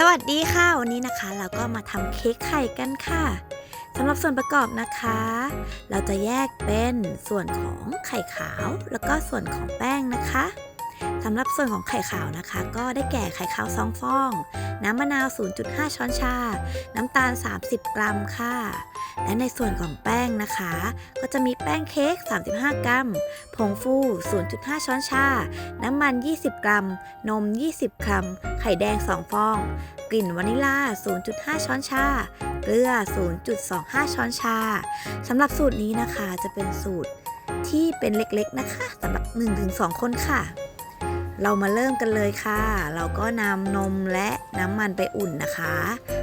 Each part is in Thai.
สวัสดีค่ะ วันนี้นะคะเราก็มาทำเค้กไข่กันค่ะสำหรับส่วนประกอบนะคะ เราจะแยกเป็นส่วนของไข่ขาว แล้วก็ส่วนของแป้งนะคะ สำหรับส่วนของไข่ขาวนะคะ ก็ได้แก่ไข่ขาว2ฟอง น้ำมะนาว 0.5 ช้อนชา น้ำตาล 30 กรัมค่ะ และในส่วนของแป้งนะคะ ก็จะมีแป้งเค้ก 35 กรัม ผงฟู 0.5 ช้อนชา น้ำมัน 20 กรัม นม 20 กรัม ไข่แดง 2 ฟอง กลิ่นวานิลา 0.5 ช้อนชา เกลือ 0.25 ช้อนชา สำหรับสูตรนี้นะคะจะเป็นสูตรที่เป็นเล็กๆนะคะสำหรับ 1-2 คนค่ะ เรามาเริ่มกันเลยค่ะ เราก็นำนมและน้ำมันไปอุ่นนะคะ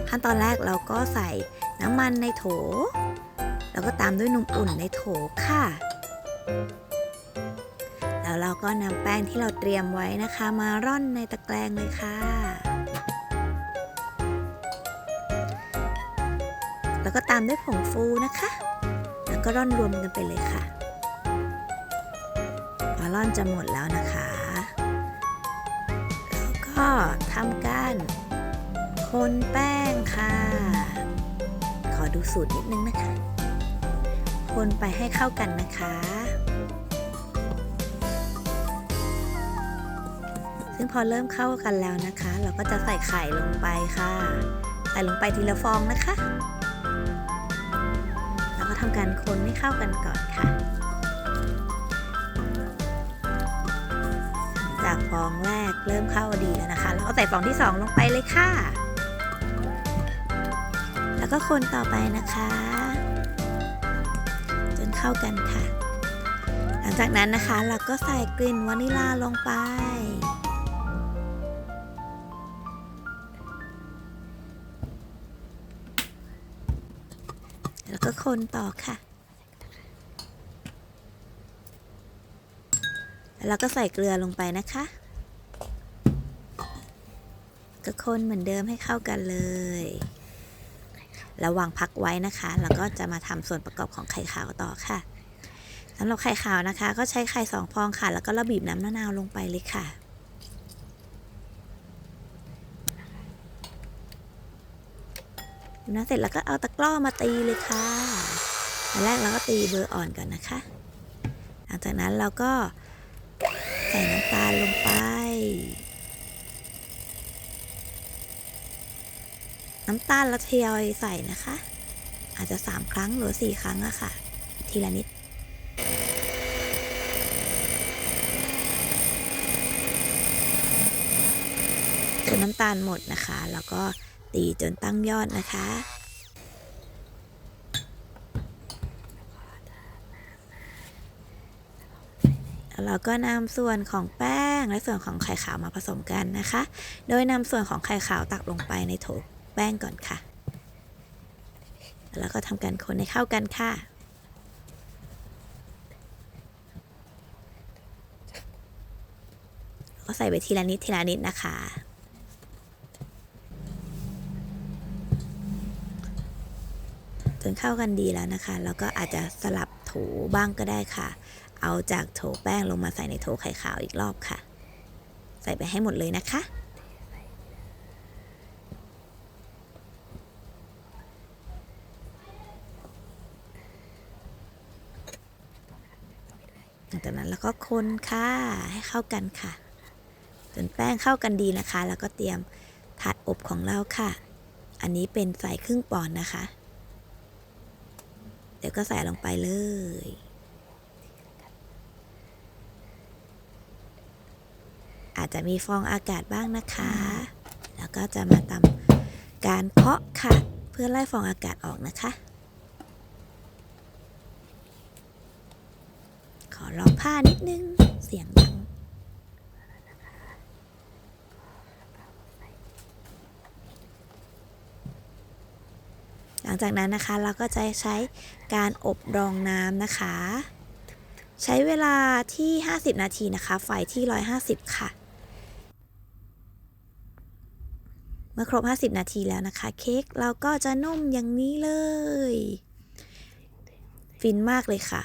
ขั้นตอนแรกเราก็ใส่น้ำมันในโถ แล้วก็ตามด้วยนมอุ่นในโถค่ะ แล้วเราก็นำแป้งที่เราเตรียมไว้นะคะ มาร่อนในตะแกรงเลยค่ะ แล้วก็ตามด้วยผงฟูนะคะ แล้วก็ร่อนรวมกันไปเลยค่ะพอร่อนจะหมดแล้วนะคะ ก็ทำการคนแป้งค่ะ ขอดูสูตรนิดนึงนะคะ คนไปให้เข้ากันนะคะ ซึ่งพอเริ่มเข้ากันแล้วนะคะ เราก็จะใส่ไข่ลงไปค่ะ ใส่ลงไปทีละฟองนะคะ แล้วก็ทำการคนให้เข้ากันก่อนค่ะ จากฟองแรกเริ่มเข้าดีแล้วนะคะแล้วก็ใส่ฟองที่ 2 ลงไปเลยค่ะ แล้วก็คนต่อไปนะคะ จนเข้ากันค่ะ หลังจากนั้นนะคะเราก็ใส่กลิ่นวานิลาลงไป แล้วก็คนต่อค่ะ แล้วก็ใส่เกลือลงไปนะคะ ก็คนเหมือนเดิมให้เข้ากันเลย ระวางพักไว้นะคะ แล้วก็จะมาทำส่วนประกอบของไข่ขาวต่อค่ะสำหรับไข่ขาวนะคะ ก็ใช้ไข่สองฟองค่ะ แล้วก็ระบีบน้ำมะนาวลงไปเลยค่ะนะเสร็จแล้วก็เอาตะกร้อมาตีเลยค่ะอันแรกเราก็ตีเบอร์อ่อนก่อนนะคะ หลังจากนั้นเราก็ ส่น้ำตาลลงไป น้ำตาลเราทยอยใส่นะคะ อาจจะ3ครั้งหรือ4ครั้งอะค่ะ ทีละนิดจนน้ำตาลหมดนะคะ แล้วก็ตีจนตั้งยอดนะคะ แล้วเราก็นำส่วนของแป้งและส่วนของไข่ขาวมาผสมกันนะคะ โดยนำส่วนของไข่ขาวตักลงไปในโถแป้งก่อนค่ะ แล้วก็ทำการคนให้เข้ากันค่ะก็ใส่ไปทีละนิดทีละนิดนะคะ จนเข้ากันดีแล้วนะคะ แล้วก็อาจจะสลับโถบ้างก็ได้ค่ะ เอาจากโถแป้งลงมาใส่ในโถไข่ขาวอีกรอบค่ะ ใส่ไปให้หมดเลยนะคะ หลังจากนั้นแล้วก็คนค่ะ ให้เข้ากันค่ะ จนแป้งเข้ากันดีนะคะ แล้วก็เตรียมถาดอบของเราค่ะ อันนี้เป็นใส่ครึ่งปอนด์นะคะ เดี๋ยวก็ใส่ลงไปเลย อาจจะมีฟองอากาศบ้างนะคะ แล้วก็จะมาทำการเพาะค่ะ เพื่อไล่ฟองอากาศออกนะคะ ขอลองผ้านิดนึง เสียงดังหลังจากนั้นนะคะเราก็จะใช้การอบรองน้ำนะคะ ใช้เวลาที่ 50 นาทีนะคะ ไฟที่ 150 ค่ะ เมื่อครบ 50 นาทีแล้วนะคะ เค้กเราก็จะนุ่มอย่างนี้เลย ฟินมากเลยค่ะ